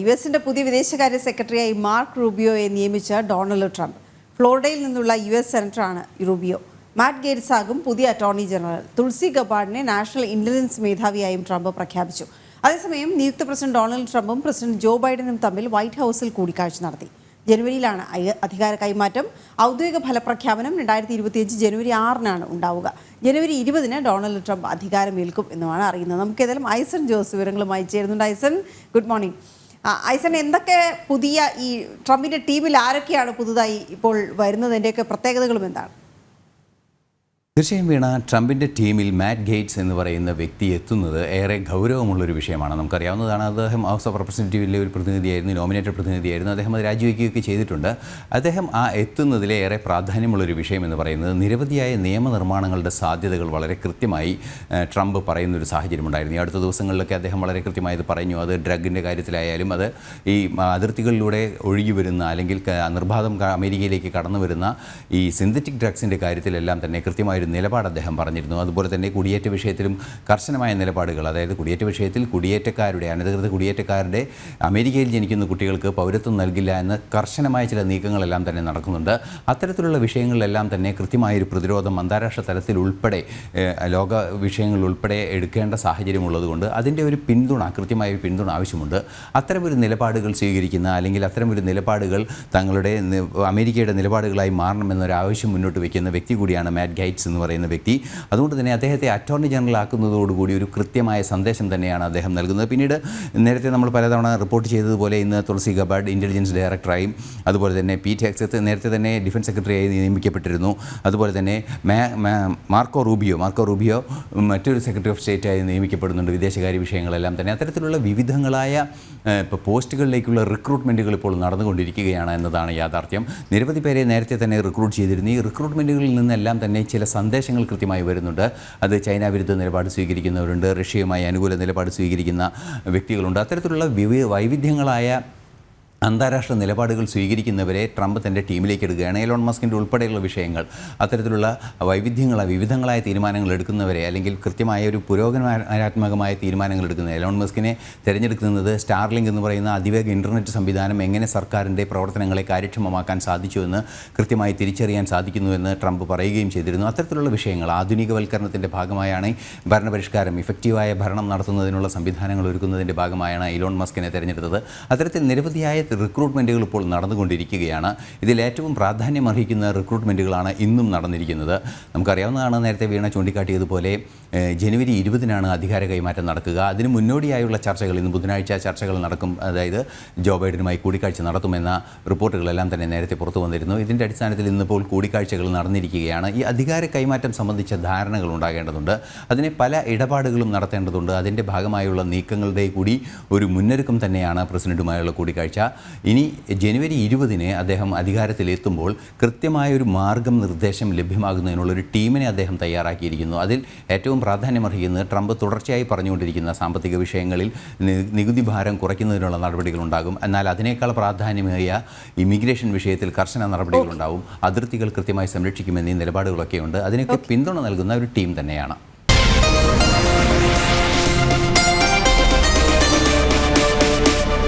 U എസിന്റെ പുതിയ വിദേശകാര്യ സെക്രട്ടറിയായി മാർക്ക് റൂബിയോയെ നിയമിച്ച ഡൊണാൾഡ് ട്രംപ്. ഫ്ലോറിഡയിൽ നിന്നുള്ള യു എസ് സെനറ്ററാണ് റൂബിയോ. മാറ്റ് ഗേറ്റ്സ് ആകും പുതിയ അറ്റോർണി ജനറൽ. തുൾസി ഗബാർഡിനെ നാഷണൽ ഇന്റലിജൻസ് മേധാവിയായും ട്രംപ് പ്രഖ്യാപിച്ചു. അതേസമയം നിയുക്ത പ്രസിഡന്റ് ഡൊണാൾഡ് ട്രംപും പ്രസിഡന്റ് ജോ ബൈഡനും തമ്മിൽ വൈറ്റ് ഹൗസിൽ കൂടിക്കാഴ്ച നടത്തി. ജനുവരിയിലാണ് അധികാര കൈമാറ്റം. ഔദ്യോഗിക ഫലപ്രഖ്യാപനം രണ്ടായിരത്തി ഇരുപത്തിയഞ്ച് ജനുവരി ആറിനാണ് ഉണ്ടാവുക. ജനുവരി ഇരുപതിന് ഡൊണാൾഡ് ട്രംപ് അധികാരമേൽക്കും എന്നുമാണ് അറിയുന്നത്. നമുക്ക് ഏതായാലും ഐസൺ ജോസ് വിവരങ്ങളുമായി ചേരുന്നുണ്ട്. Aison good morning. ആ, ഐസൺ എന്തൊക്കെ പുതിയ ഈ ട്രംപിന്റെ ടീമിൽ ആരൊക്കെയാണ് പുതുതായി ഇപ്പോൾ വരുന്നതിന്റെയൊക്കെ പ്രത്യേകതകളും എന്താണ്? തീർച്ചയായും വീണ ട്രംപിന്റെ ടീമിൽ മാറ്റ് ഗേറ്റ്സ് എന്ന് പറയുന്ന വ്യക്തി എത്തുന്നത് ഏറെ ഗൗരവമുള്ളൊരു വിഷയമാണ്. നമുക്കറിയാവുന്നതാണ് അദ്ദേഹം ഹൗസ് ഓഫ് റെപ്രസെന്റേറ്റീവിലെ ഒരു പ്രതിനിധിയായിരുന്നു നോമിനേറ്റഡ് പ്രതിനിധിയായിരുന്നു. അദ്ദേഹം അത് രാജിവെക്കുകയൊക്കെ ചെയ്തിട്ടുണ്ട്. അദ്ദേഹം ആ എത്തുന്നതിലെ ഏറെ പ്രാധാന്യമുള്ളൊരു വിഷയം എന്ന് പറയുന്നത് നിരവധിയായ നിയമനിർമ്മാണങ്ങളുടെ സാധ്യതകൾ വളരെ കൃത്യമായി ട്രംപ് പറയുന്ന ഒരു സാഹചര്യമുണ്ടായിരുന്നു. ഈ അടുത്ത ദിവസങ്ങളിലൊക്കെ അദ്ദേഹം വളരെ കൃത്യമായി ഇത് പറഞ്ഞു. അത് ഡ്രഗിന്റെ കാര്യത്തിലായാലും അത് ഈ അതിർത്തികളിലൂടെ ഒഴുകി വരുന്ന അല്ലെങ്കിൽ നിർബാധം അമേരിക്കയിലേക്ക് കടന്നു വരുന്ന ഈ സിന്തറ്റിക് ഡ്രഗ്സിന്റെ കാര്യത്തിലെല്ലാം തന്നെ കൃത്യമായൊരു നിലപാട് അദ്ദേഹം പറഞ്ഞിരുന്നു. അതുപോലെ തന്നെ കുടിയേറ്റ വിഷയത്തിലും കർശനമായ നിലപാടുകൾ അതായത് കുടിയേറ്റ വിഷയത്തിൽ കുടിയേറ്റക്കാരുടെ അനധികൃത കുടിയേറ്റക്കാരുടെ അമേരിക്കയിൽ ജനിക്കുന്ന കുട്ടികൾക്ക് പൗരത്വം നൽകില്ല എന്ന കർശനമായ ചില നീക്കങ്ങളെല്ലാം തന്നെ നടക്കുന്നുണ്ട്. അത്തരത്തിലുള്ള വിഷയങ്ങളിലെല്ലാം തന്നെ കൃത്യമായൊരു പ്രതിരോധം അന്താരാഷ്ട്ര തലത്തിൽ ഉൾപ്പെടെ ലോക വിഷയങ്ങൾ ഉൾപ്പെടെ എടുക്കേണ്ട സാഹചര്യമുള്ളതുകൊണ്ട് അതിന്റെ ഒരു പിന്തുണ കൃത്യമായ ഒരു പിന്തുണ ആവശ്യമുണ്ട്. അത്തരമൊരു നിലപാടുകൾ സ്വീകരിക്കുന്ന അല്ലെങ്കിൽ അത്തരമൊരു നിലപാടുകൾ തങ്ങളുടെ അമേരിക്കയുടെ നിലപാടുകളായി മാറണമെന്നൊരു ആവശ്യം മുന്നോട്ട് വയ്ക്കുന്ന വ്യക്തി കൂടിയാണ് മാറ്റ് ഗൈറ്റ്സ് എന്ന് പറയുന്ന വ്യക്തി. അതുകൊണ്ട് തന്നെ അദ്ദേഹത്തെ അറ്റോർണി ജനറൽ ആക്കുന്നതോടുകൂടി ഒരു കൃത്യമായ സന്ദേശം തന്നെയാണ് അദ്ദേഹം നൽകുന്നത്. പിന്നീട് നേരത്തെ നമ്മൾ പലതവണ റിപ്പോർട്ട് ചെയ്തതുപോലെ ഇന്ന് തുളസി ഗബാഡ് ഇന്റലിജൻസ് ഡയറക്ടറായും അതുപോലെ തന്നെ പി ടി അക്സത്ത് നേരത്തെ തന്നെ ഡിഫൻസ് സെക്രട്ടറിയായി നിയമിക്കപ്പെട്ടിരുന്നു. അതുപോലെ തന്നെ മാർക്കോ റൂബിയോ മാർക്കോ റൂബിയോ മറ്റൊരു സെക്രട്ടറി ഓഫ് സ്റ്റേറ്റായി നിയമിക്കപ്പെടുന്നുണ്ട്. വിദേശകാര്യ വിഷയങ്ങളെല്ലാം തന്നെ. അത്തരത്തിലുള്ള വിവിധങ്ങളായ ഇപ്പോൾ പോസ്റ്റുകളിലേക്കുള്ള റിക്രൂട്ട്മെന്റുകൾ ഇപ്പോൾ നടന്നുകൊണ്ടിരിക്കുകയാണ് എന്നതാണ് യാഥാർത്ഥ്യം. നിരവധി പേരെ നേരത്തെ തന്നെ റിക്രൂട്ട് ചെയ്തിരുന്നു. ഈ റിക്രൂട്ട്മെന്റുകളിൽ നിന്നെല്ലാം തന്നെ ചില സന്ദേശങ്ങൾ കൃത്യമായി വരുന്നുണ്ട്. അത് ചൈന വിരുദ്ധ നിലപാട് സ്വീകരിക്കുന്നവരുണ്ട്. റഷ്യയുമായി അനുകൂല നിലപാട് സ്വീകരിക്കുന്ന വ്യക്തികളുണ്ട്. അത്തരത്തിലുള്ള വിവി വൈവിധ്യങ്ങളായ അന്താരാഷ്ട്ര നിലപാടുകൾ സ്വീകരിക്കുന്നവരെ ട്രംപ് തന്റെ ടീമിലേക്ക് എടുക്കുകയാണ്. എലോൺ മസ്കിന്റെ ഉൾപ്പെടെയുള്ള വിഷയങ്ങൾ അത്തരത്തിലുള്ള വൈവിധ്യങ്ങളായ വിവിധങ്ങളായ തീരുമാനങ്ങൾ എടുക്കുന്നവരെ അല്ലെങ്കിൽ കൃത്യമായ ഒരു പുരോഗമനാത്മകമായ തീരുമാനങ്ങൾ എടുക്കുന്ന എലോൺ മസ്കിനെ തിരഞ്ഞെടുക്കുന്നത് സ്റ്റാർലിങ്ക് എന്ന് പറയുന്ന അതിവേഗ ഇന്റർനെറ്റ് സംവിധാനം എങ്ങനെ സർക്കാരിന്റെ പ്രവർത്തനങ്ങളെ കാര്യക്ഷമമാക്കാൻ സാധിച്ചുവെന്ന് കൃത്യമായി തിരിച്ചറിയാൻ സാധിക്കുന്നുവെന്ന് ട്രംപ് പറയുകയും ചെയ്തിരുന്നു. അത്തരത്തിലുള്ള വിഷയങ്ങൾ ആധുനികവൽക്കരണത്തിന്റെ ഭാഗമായാണ് ഭരണപരിഷ്കാരം ഇഫക്റ്റീവായ ഭരണം നടത്തുന്നതിനുള്ള സംവിധാനങ്ങൾ ഒരുക്കുന്നതിന്റെ ഭാഗമായാണ് ഇലോൺ മസ്കിനെ തിരഞ്ഞെടുത്തത്. അത്തരത്തിൽ നിരവധിയായ റിക്രൂട്ട്മെന്റുകൾ ഇപ്പോൾ നടന്നുകൊണ്ടിരിക്കുകയാണ്. ഇതിൽ ഏറ്റവും പ്രാധാന്യം അർഹിക്കുന്ന റിക്രൂട്ട്മെന്റുകളാണ് ഇന്നും നടന്നിരിക്കുന്നത്. നമുക്കറിയാവുന്നതാണ് നേരത്തെ വീണ ചൂണ്ടിക്കാട്ടിയതുപോലെ ജനുവരി ഇരുപതിനാണ് അധികാര കൈമാറ്റം നടക്കുക. അതിന് മുന്നോടിയായുള്ള ചർച്ചകൾ ഇന്ന് ബുധനാഴ്ച ചർച്ചകൾ നടക്കും. അതായത് ജോ ബൈഡനുമായി കൂടിക്കാഴ്ച നടത്തുമെന്ന റിപ്പോർട്ടുകളെല്ലാം തന്നെ നേരത്തെ പുറത്തു വന്നിരുന്നു. ഇതിന്റെ അടിസ്ഥാനത്തിൽ ഇന്നിപ്പോൾ കൂടിക്കാഴ്ചകൾ നടന്നിരിക്കുകയാണ്. ഈ അധികാര കൈമാറ്റം സംബന്ധിച്ച ധാരണകൾ ഉണ്ടാകേണ്ടതുണ്ട്. അതിനെ പല ഇടപാടുകളും നടത്തേണ്ടതുണ്ട്. അതിന്റെ ഭാഗമായുള്ള നീക്കങ്ങളുടെ കൂടി ഒരു മുന്നൊരുക്കം തന്നെയാണ് പ്രസിഡന്റുമായുള്ള കൂടിക്കാഴ്ച. ഇനി ജനുവരി ഇരുപതിന് അദ്ദേഹം അധികാരത്തിലെത്തുമ്പോൾ കൃത്യമായ ഒരു മാർഗം നിർദ്ദേശം ലഭ്യമാകുന്നതിനുള്ള ഒരു ടീമിനെ അദ്ദേഹം തയ്യാറാക്കിയിരിക്കുന്നു. അതിൽ ഏറ്റവും പ്രാധാന്യമർഹിക്കുന്നത് ട്രംപ് തുടർച്ചയായി പറഞ്ഞുകൊണ്ടിരിക്കുന്ന സാമ്പത്തിക വിഷയങ്ങളിൽ നികുതി ഭാരം കുറയ്ക്കുന്നതിനുള്ള നടപടികളുണ്ടാകും. എന്നാൽ അതിനേക്കാൾ പ്രാധാന്യമേറിയ ഇമിഗ്രേഷൻ വിഷയത്തിൽ കർശന നടപടികളുണ്ടാവും. അതിർത്തികൾ കൃത്യമായി സംരക്ഷിക്കുമെന്നീ നിലപാടുകളൊക്കെയുണ്ട്. അതിനൊക്കെ പിന്തുണ നൽകുന്ന ഒരു ടീം തന്നെയാണ്.